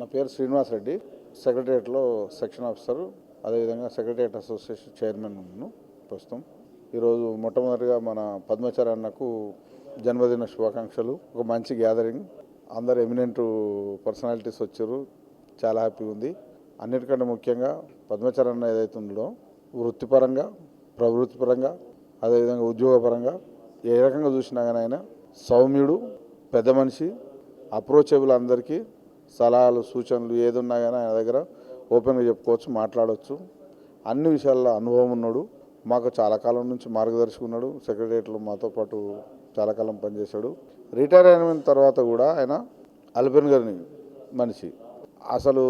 నా పేరు శ్రీనివాస్ రెడ్డి. సెక్రటరియట్లో సెక్షన్ ఆఫీసర్ అదేవిధంగా సెక్రటరియట్ అసోసియేషన్ చైర్మన్ ఉన్నాను ప్రస్తుతం. ఈరోజు మొట్టమొదటిగా మన పద్మచారి అన్నకు జన్మదిన శుభాకాంక్షలు. ఒక మంచి గ్యాదరింగ్. అందరు ఎమినెంట్ పర్సనాలిటీస్ వచ్చారు. చాలా హ్యాపీగా ఉంది. అన్నిటికంటే ముఖ్యంగా పద్మచారి అన్న ఏదైతే ఉందో వృత్తిపరంగా ప్రవృత్తిపరంగా అదేవిధంగా ఉద్యోగపరంగా ఏ రకంగా చూసినా కానీ ఆయన సౌమ్యుడు పెద్ద మనిషి అప్రోచబుల్ అందరికీ సలహాలు సూచనలు ఏది ఉన్నా కానీ ఆయన దగ్గర ఓపెన్గా చెప్పుకోవచ్చు మాట్లాడవచ్చు అన్ని విషయాల్లో అనుభవం ఉన్నాడు. మాకు చాలా కాలం నుంచి మార్గదర్శి ఉన్నాడు. సెక్రటరియట్లో మాతో పాటు చాలా కాలం పనిచేశాడు. రిటైర్ అయిన తర్వాత కూడా ఆయన అల్పెన్ గారిని మనిషి. అసలు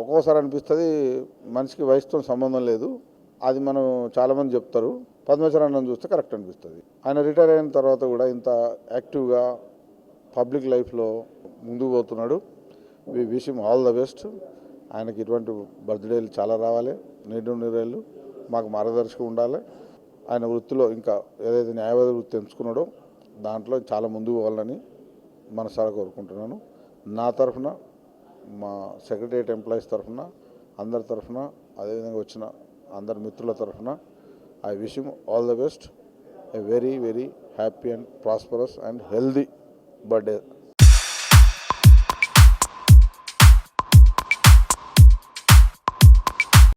ఒక్కోసారి అనిపిస్తుంది మనిషికి వయసుతో సంబంధం లేదు. అది మనం చాలామంది చెప్తారు. పద్మచరణం చూస్తే కరెక్ట్ అనిపిస్తుంది. ఆయన రిటైర్ అయిన తర్వాత కూడా ఇంత యాక్టివ్గా పబ్లిక్ లైఫ్లో ముందుకు పోతున్నాడు. We wish all the best ఆయనకి ఇటువంటి బర్త్డేలు చాలా రావాలి. నిండు నీరేళ్ళు మాకు మార్గదర్శకం ఉండాలి. ఆయన వృత్తిలో ఇంకా ఏదైతే న్యాయవాద వృత్తి ఎంచుకున్నాడో దాంట్లో చాలా ముందుకు పోవాలని మనసారా కోరుకుంటున్నాను. నా తరఫున మా సెక్రటరియట్ ఎంప్లాయీస్ తరఫున అందరి తరఫున అదేవిధంగా వచ్చిన అందరి మిత్రుల తరఫున I wish all the best a very very happy and prosperous and healthy birthday